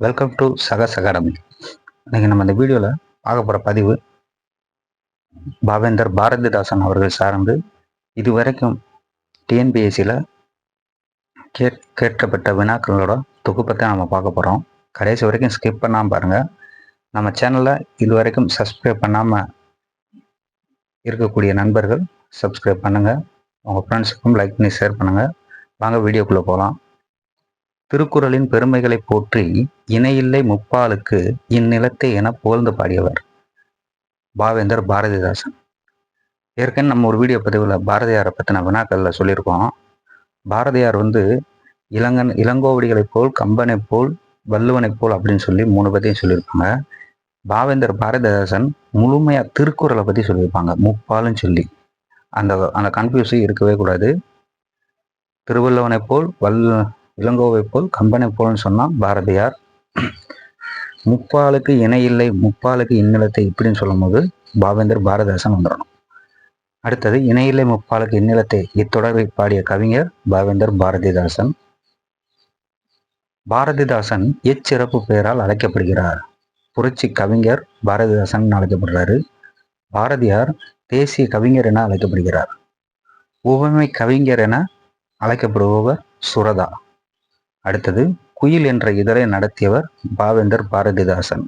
Welcome to சகஸ் academy இன்னைக்கு நம்ம இந்த வீடியோவில் பார்க்க போகிற பதிவு பாவேந்தர் பாரதிதாசன் அவர்கள் சார்ந்து இதுவரைக்கும் டிஎன்பிஎஸ்சியில் கே கேட்கப்பட்ட வினாக்களோட தொகுப்பத்தை நம்ம பார்க்க போகிறோம் கடைசி வரைக்கும் ஸ்கிப் பண்ணாமல் பாருங்கள் நம்ம சேனலை இது வரைக்கும் சப்ஸ்கிரைப் பண்ணாமல் இருக்கக்கூடிய நண்பர்கள் சப்ஸ்கிரைப் பண்ணுங்கள் உங்கள் ஃப்ரெண்ட்ஸுக்கும் லைக் பண்ணி ஷேர் பண்ணுங்கள் வாங்க வீடியோக்குள்ளே போகலாம் திருக்குறளின் பெருமைகளை போற்றி இணையில்லை முப்பாலுக்கு இந்நிலத்தை என புகழ்ந்து பாடியவர் பாவேந்தர் பாரதிதாசன். ஏற்கனவே நம்ம ஒரு வீடியோ பதிவில் பாரதியாரை பற்றின வினாக்களில் சொல்லியிருக்கோம். பாரதியார் வந்து இளங்கன் இளங்கோவடிகளைப் போல் கம்பனைப் போல் வள்ளுவனைப் போல் அப்படின்னு சொல்லி மூணு பற்றியும் சொல்லியிருப்பாங்க. பாவேந்தர் பாரதிதாசன் முழுமையாக திருக்குறளை பற்றி சொல்லியிருப்பாங்க முப்பாலும் சொல்லி. அந்த அந்த கன்ஃபியூஸும் இருக்கவே கூடாது. திருவள்ளுவனைப் போல் வல் இளங்கோவை போல் கம்பனை போல்னு சொன்னால் பாரதியார். முப்பாலுக்கு இணையில்லை முப்பாலுக்கு இந்நிலத்தை இப்படின்னு சொல்லும் போது பாவேந்தர் பாரதிதாசன் வந்துடணும் அடுத்தது இணையில்லை முப்பாலுக்கு இந்நிலத்தை இத்தொடரை பாடிய கவிஞர் பாவேந்தர் பாரதிதாசன். பாரதிதாசன் எச்சிறப்பு பெயரால் அழைக்கப்படுகிறார். புரட்சி கவிஞர் பாரதிதாசன் அழைக்கப்படுறாரு. பாரதியார் தேசிய கவிஞர் என அழைக்கப்படுகிறார். உவமை கவிஞர் என அழைக்கப்படுபவர் சுரதா. அடுத்தது குயில் என்ற இதழை நடத்தியவர் பாவேந்தர் பாரதிதாசன்.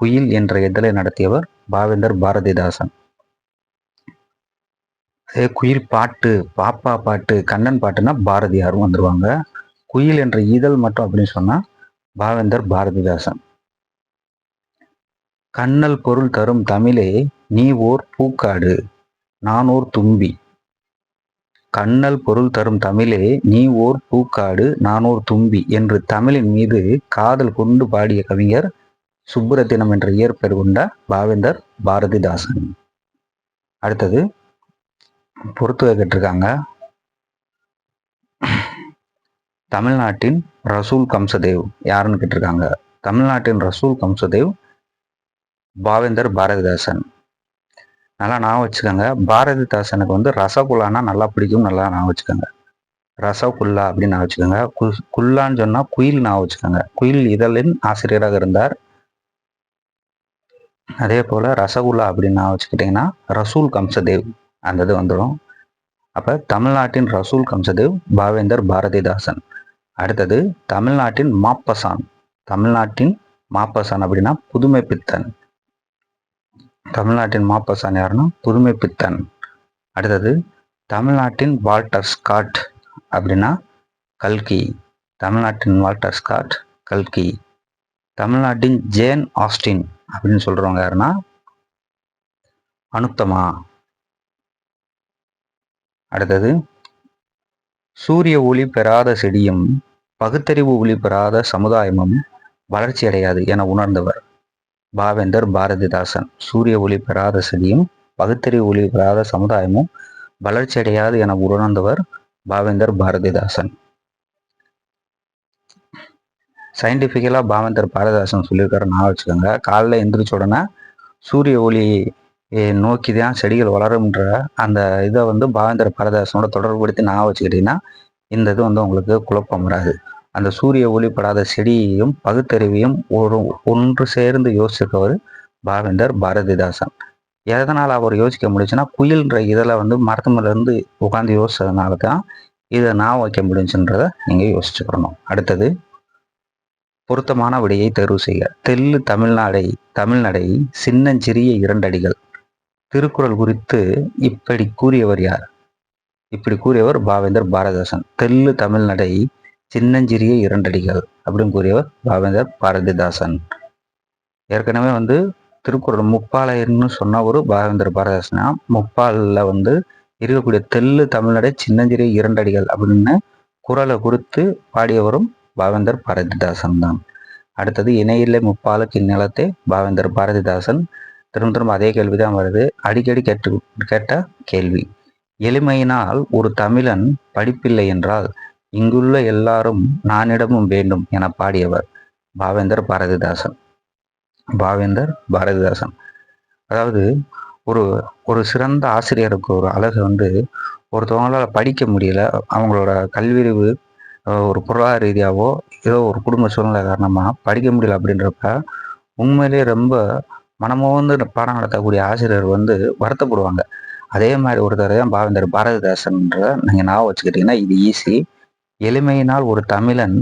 குயில் என்ற இதழை நடத்தியவர் பாவேந்தர் பாரதிதாசன். அதே குயில் பாட்டு பாப்பா பாட்டு கண்ணன் பாட்டுனா பாரதியாரும் வந்துருவாங்க. குயில் என்ற இதழ் மட்டும் அப்படின்னு சொன்னா பாவேந்தர் பாரதிதாசன். கண்ணல் பொருள் தரும் தமிழே நீ ஓர் பூக்காடு நான் ஓர் தும்பி. கண்ணல் பொருள் தரும் தமிழே நீ ஓர் பூக்காடு நான் ஓர் தும்பி என்று தமிழின் மீது காதல் கொண்டு பாடிய கவிஞர் சுப்புரத்தினம் என்ற இயற்பெயர் கொண்ட பாவேந்தர் பாரதிதாசன். அடுத்தது பொறுத்து கேட்டிருக்காங்க. தமிழ்நாட்டின் ரசூல் கம்சதேவ் யாருன்னு கேட்டிருக்காங்க. தமிழ்நாட்டின் ரசூல் கம்சதேவ் பாவேந்தர் பாரதிதாசன். நல்லா நான் வச்சுக்கோங்க. பாரதிதாசனுக்கு வந்து ரசகுல்லானா நல்லா பிடிக்கும் நல்லா நான் வச்சுக்கோங்க. ரசகுல்லா அப்படின்னு நான் வச்சுக்கோங்க. கு குல்லான்னு சொன்னால் குயில் நான் வச்சுக்கோங்க. குயில் இதழின் ஆசிரியராக இருந்தார். அதே போல் ரசகுல்லா அப்படின்னு நான் வச்சுக்கிட்டிங்கன்னா ரசூல் கம்சதேவ் அந்த இது வந்துடும். அப்போ தமிழ்நாட்டின் ரசூல் கம்சதேவ் பாவேந்தர் பாரதிதாசன். அடுத்தது தமிழ்நாட்டின் மாப்பசான். தமிழ்நாட்டின் மாப்பசான் அப்படின்னா புதுமை பித்தன் தமிழ்நாட்டின் மாப்பசான் யாருன்னா புதுமை பித்தன். அடுத்தது தமிழ்நாட்டின் வால்டர் ஸ்காட் அப்படின்னா கல்கி. தமிழ்நாட்டின் வால்டர் ஸ்காட் கல்கி. தமிழ்நாட்டின் ஜேன் ஆஸ்டின் அப்படின்னு சொல்றவங்க யாருன்னா அனுத்தமா. அடுத்தது சூரிய ஒளி பெறாத செடியும் பகுத்தறிவு ஒளி பெறாத சமுதாயமும் வளர்ச்சி அடையாது என உணர்ந்தவர். பாவேந்தர் பாரதிதாசன். சூரிய ஒளி பெறாத செடியும் பகுத்தறிவு ஒளி பெறாத சமுதாயமும் வளர்ச்சி அடையாது என உணர்ந்தவர் பாவேந்தர் பாரதிதாசன். சயின்டிஃபிக்கலாக பாவேந்தர் பாரதிதாசன் சொல்லியிருக்காரு. நான் வச்சுக்கோங்க காலைல எந்திரிச்ச உடனே சூரிய ஒளி நோக்கி தான் செடிகள் வளரும்ன்ற அந்த இதை வந்து பாவேந்தர் பாரதிதாசனோட தொடர்புபடுத்தி நான் வச்சுக்கிட்டீங்கன்னா இந்த இது வந்து உங்களுக்கு குழப்பம் வராது. அந்த சூரிய ஒளிப்படாத செடியையும் பகுத்தறிவையும் ஒரு ஒன்று சேர்ந்து யோசிச்சிருக்கவர் பாவேந்தர் பாரதிதாசன். எதனால் அவர் யோசிக்க முடிஞ்சுன்னா குயில்ன்ற இதில் வந்து மரத்து மேலேருந்து உட்காந்து யோசிச்சதுனால தான் இதை நான் வைக்க முடிஞ்சுன்றதை நீங்கள் யோசிச்சுக்கணும். அடுத்தது பொருத்தமான விடையை தேர்வு செய்க. தெல்லு தமிழ்நாடை தமிழ்நடை சின்னஞ்சிறிய இரண்டடிகள். திருக்குறள் குறித்து இப்படி கூறியவர் யார்? இப்படி கூறியவர் பாவேந்தர் பாரதிதாசன். தெல்லு தமிழ்நடை சின்னஞ்சிறிய இரண்டடிகள் அப்படின்னு கூறியவர் பாவேந்தர் பாரதிதாசன். ஏற்கனவே வந்து திருக்குறள் முப்பாலையர்னு சொன்ன ஒரு பாவேந்தர் பாரதிதாசனா. முப்பாலில் வந்து இருக்கக்கூடிய தெல்லு தமிழ்நடை சின்னஞ்சிறிய இரண்டடிகள் அப்படின்னு குரலை குறித்து பாடியவரும் பாவேந்தர் பாரதிதாசன் தான். அடுத்தது இணையில்லை முப்பாலுக்கு இந்நிலத்தை பாவேந்தர் பாரதிதாசன். திரும்ப திரும்ப அதே கேள்வி தான் வருது. அடிக்கடி கேட்டு கேட்ட கேள்வி. எளிமையினால் ஒரு தமிழன் படிப்பில்லை என்றால் இங்குள்ள எல்லாரும் நானிடமும் வேண்டும் என பாடியவர் பாவேந்தர் பாரதிதாசன். பாவேந்தர் பாரதிதாசன். அதாவது ஒரு ஒரு சிறந்த ஆசிரியருக்கு ஒரு அழகு வந்து ஒருத்தவங்களால் படிக்க முடியல அவங்களோட கல்வியறிவு ஒரு பொருளாதார ரீதியாகவோ ஏதோ ஒரு குடும்ப சூழ்நிலை காரணமாக படிக்க முடியல அப்படின்றப்ப உண்மையிலேயே ரொம்ப மனமோந்து பாடம் நடத்தக்கூடிய ஆசிரியர் வந்து வருத்தப்படுவாங்க. அதே மாதிரி ஒருத்தர் தான் பாவேந்தர் பாரதிதாசன்ற நீங்கள் ஞாபகம் வச்சுக்கிட்டிங்கன்னா இது ஈஸி எளிமையினால் ஒரு தமிழன்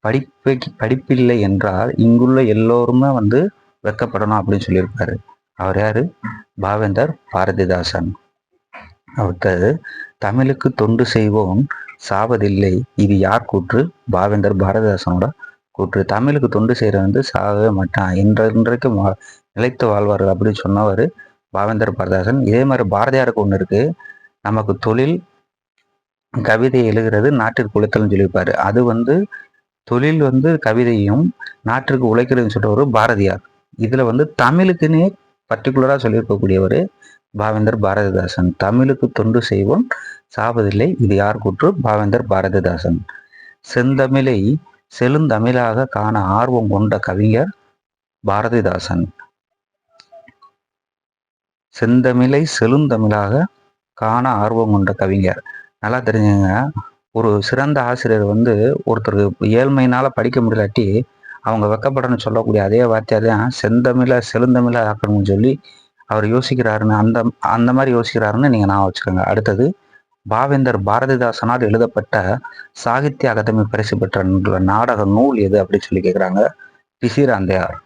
படிப்பை படிப்பில்லை என்றால் இங்குள்ள எல்லோருமே வந்து வெக்கப்படணும் அப்படின்னு சொல்லியிருப்பாரு. அவர் யாரு? பாவேந்தர் பாரதிதாசன். அவருக்கு தமிழுக்கு தொண்டு செய்வோம் சாவதில்லை. இது யார் கூற்று? பாவேந்தர் பாரதிதாசனோட கூற்று. தமிழுக்கு தொண்டு செய்கிற வந்து சாகவே மாட்டான். இன்ற இன்றைக்கு நிலைத்து வாழ்வார்கள் அப்படின்னு சொன்னவர் பாவேந்தர் பாரதிதாசன். இதே மாதிரி பாரதியாருக்கு ஒன்று இருக்கு. நமக்கு தொழில் கவிதை எழுதுறது நாட்டிற்கு உழைத்தல்னு சொல்லியிருப்பாரு. அது வந்து தொழில் வந்து கவிதையும் நாட்டிற்கு உழைக்கிறதுன்னு சொல்றவர் பாரதியார். இதுல வந்து தமிழுக்குன்னே பர்டிகுலரா சொல்லியிருக்கக்கூடியவர் பாவேந்தர் பாரதிதாசன். தமிழுக்கு தொண்டு செய்வோம் சாவதில்லை இது யார் கூற்று? பாவேந்தர் பாரதிதாசன். செந்தமிழை செழுந்தமிழாக காண ஆர்வம் கொண்ட கவிஞர் பாரதிதாசன். செந்தமிழை செழுந்தமிழாக காண ஆர்வம் கொண்ட கவிஞர். நல்லா தெரிஞ்சுங்க. ஒரு சிறந்த ஆசிரியர் வந்து ஒருத்தருக்கு ஏழ்மையினால் படிக்க முடியலாட்டி அவங்க வெக்கப்படணும்னு சொல்லக்கூடிய அதே வார்த்தையாக தான் செந்தமிழ செழுந்தமிழ ஆக்கணும்னு சொல்லி அவர் யோசிக்கிறாருன்னு அந்த அந்த மாதிரி யோசிக்கிறாருன்னு நீங்கள் நான் வச்சுக்கோங்க. அடுத்தது பாவேந்தர் பாரதிதாசனால் எழுதப்பட்ட சாகித்ய அகாதமி பரிசு பெற்ற நாடக நூல் எது அப்படின்னு சொல்லி கேட்குறாங்க P C Ranthaiyar.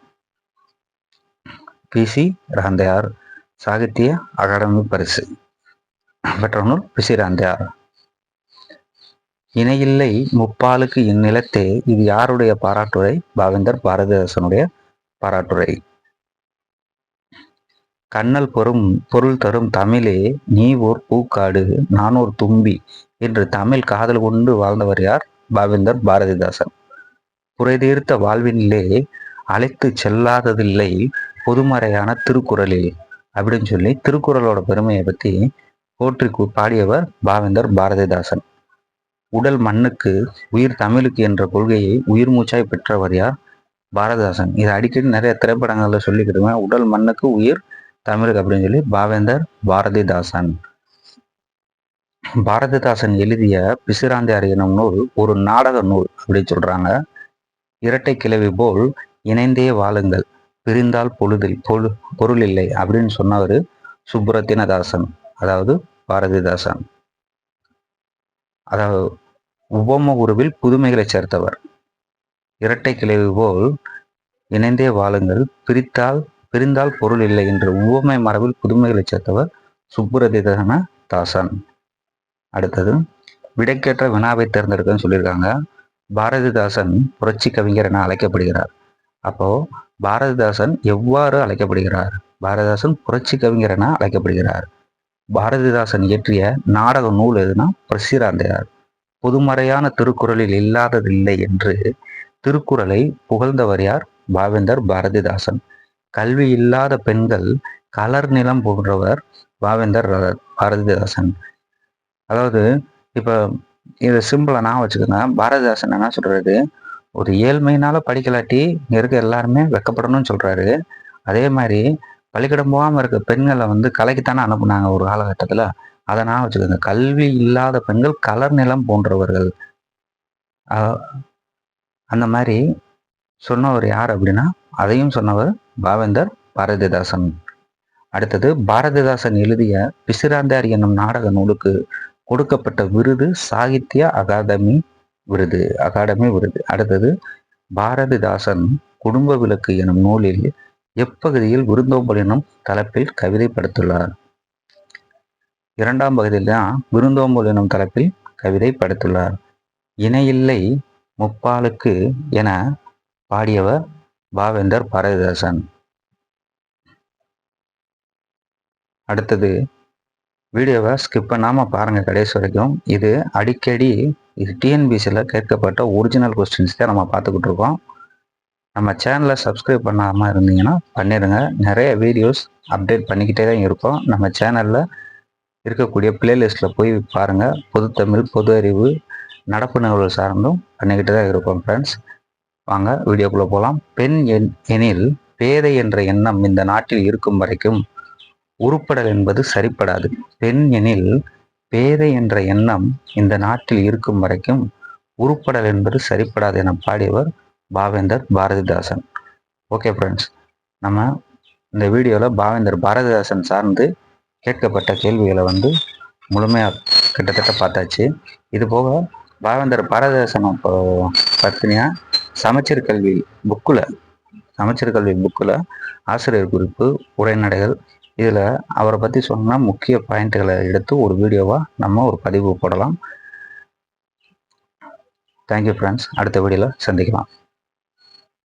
P C Ranthaiyar Sahitya Akademi பரிசு பெற்ற நூல் பிசி ராந்தையார். இணையில்லை முப்பாலுக்கு இந்நிலத்தே இது யாருடைய பாராட்டுரை? பாவேந்தர் பாரதிதாசனுடைய பாராட்டுரை. கண்ணல் பொறும் பொருள் தரும் தமிழே நீ ஓர் பூக்காடு நான் ஒரு தும்பி என்று தமிழ் காதல் கொண்டு வாழ்ந்தவர் யார்? பாவேந்தர் பாரதிதாசன். குறைதீர்த்த வாழ்வினிலே அழைத்து செல்லாததில்லை பொதுமறையான திருக்குறளில் அப்படின்னு சொல்லி திருக்குறளோட பெருமையை பற்றி போற்றி பாடியவர் பாவேந்தர் பாரதிதாசன். உடல் மண்ணுக்கு உயிர் தமிழுக்கு என்ற கொள்கையை உயிர் மூச்சாய் பெற்றவர் யார்? பாரதிதாசன். இதை அடிக்கடி நிறைய திரைப்படங்களில் சொல்லிக்கிட்டுங்க உடல் மண்ணுக்கு உயிர் தமிழுக்கு அப்படின்னு சொல்லி பாவேந்தர் பாரதிதாசன். பாரதிதாசன் எழுதிய பிசிராந்தி எனும் நூல் ஒரு நாடக நூல் அப்படின்னு சொல்றாங்க. இரட்டை கிளவி போல் இணைந்தே வாழுங்கள். பிரிந்தால் பொழுதில் பொழு பொருள் இல்லை அப்படின்னு சொன்னவர் சுப்புரத்தினதாசன் அதாவது பாரதிதாசன். அதாவது உபம உருவில் புதுமைகளை சேர்த்தவர். இரட்டை கிளைவு போல் இணைந்தே வாழுங்கள். பிரித்தால் பிரிந்தால் பொருள் இல்லை என்று உவமை மரபில் புதுமைகளை சேர்த்தவர் சுப்புரதிதன தாசன். அடுத்தது விடைக்கேற்ற வினாவை தேர்ந்தெடுக்கன்னு சொல்லியிருக்காங்க. பாரதிதாசன் புரட்சி கவிஞர் என அழைக்கப்படுகிறார். அப்போ பாரதிதாசன் எவ்வாறு அழைக்கப்படுகிறார்? பாரதிதாசன் புரட்சி கவிஞர் என அழைக்கப்படுகிறார். பாரதிதாசன் இயற்றிய நாடக நூல் எதுனா பிரசிராந்தையார். பொதுமறையான திருக்குறளில் இல்லாததில்லை என்று திருக்குறளை புகழ்ந்தவர் யார்? பாவேந்தர் பாரதிதாசன். கல்வி இல்லாத பெண்கள் கலர் நிலம் போன்றவர் பாவேந்தர் பாரதிதாசன். அதாவது இப்போ இதை சிம்பிளாக நான் வச்சுக்கோங்க. பாரதிதாசன் என்ன சொல்றது ஒரு ஏழ்மையினால படிக்கலாட்டி இங்க இருக்க எல்லாருமே வெக்கப்படணும்னு சொல்றாரு. அதே மாதிரி பள்ளிக்கூடம் போகாமல் இருக்க பெண்களை வந்து கலைக்குத்தானே அனுப்புனாங்க ஒரு காலகட்டத்தில்? அதை நான் வச்சுக்கோங்க. கல்வி இல்லாத பெண்கள் கலர் நிலம் போன்றவர்கள். அந்த மாதிரி சொன்னவர் யார் அப்படின்னா அதையும் சொன்னவர் பாவேந்தர் பாரதிதாசன். அடுத்தது பாரதிதாசன் எழுதிய பிசிராந்தார் என்னும் நாடக நூலுக்கு கொடுக்கப்பட்ட விருது சாகித்ய அகாதமி விருது அகாடமி விருது. அடுத்தது பாரதிதாசன் குடும்ப விளக்கு எனும் நூலில் எப்பகுதியில் விருந்தோம்பல் என்னும் தலைப்பில் கவிதை படுத்துள்ளார். இரண்டாம் பகுதியில் தான் விருந்தோம்பல் எனும் தலைப்பில் கவிதை படுத்துள்ளார். இணையில்லை முப்பாலுக்கு என பாடியவர் பாவேந்தர் பாரதிதாசன். அடுத்தது வீடியோவை ஸ்கிப் பண்ணாமல் பாருங்கள் கடைசி வரைக்கும். இது அடிக்கடி இது டிஎன்பிசியில் கேட்கப்பட்ட ஒரிஜினல் கொஸ்டின்ஸ் தான் நம்ம பார்த்துக்கிட்டு இருக்கோம். நம்ம சேனலை சப்ஸ்கிரைப் பண்ணாமல் இருந்தீங்கன்னா பண்ணிடுங்க நிறைய வீடியோஸ் அப்டேட் பண்ணிக்கிட்டே தான் இருக்கோம். நம்ம சேனலில் இருக்கக்கூடிய பிளேலிஸ்ட்டில் போய் பாருங்கள் பொது தமிழ் பொது அறிவு நடப்பு நிகழ்வு சார்ந்தும் பண்ணிக்கிட்டு தான் இருக்கோம் ஃப்ரெண்ட்ஸ் வாங்க வீடியோக்குள்ளே போகலாம் பெண் என் எனில் பேதை என்ற எண்ணம் இந்த நாட்டில் இருக்கும் வரைக்கும் உருப்படல் என்பது சரிப்படாது. பெண் எனில் பேதை என்ற எண்ணம் இந்த நாட்டில் இருக்கும் வரைக்கும் உருப்படல் என்பது சரிப்படாது என பாடியவர் பாவேந்தர் பாரதிதாசன். ஓகே ஃப்ரெண்ட்ஸ் நம்ம இந்த வீடியோவில் பாவேந்தர் பாரதிதாசன் சார்ந்து கேட்கப்பட்ட கேள்விகளை வந்து முழுமையாக கிட்டத்தட்ட பார்த்தாச்சு. இது போக பாவேந்தர் பாரதிதாசன் இப்போ பத்தினியா சமச்சீர் கல்வி புக்கில் சமச்சீர் கல்வி புக்கில் ஆசிரியர் குறிப்பு உரைநடைகள் இதில் அவரை பற்றி சொன்னால் முக்கிய பாயிண்ட்டுகளை எடுத்து ஒரு வீடியோவாக நம்ம ஒரு பதிவு போடலாம். தேங்க்யூ ஃப்ரெண்ட்ஸ் அடுத்த வீடியோவில் சந்திக்கலாம்.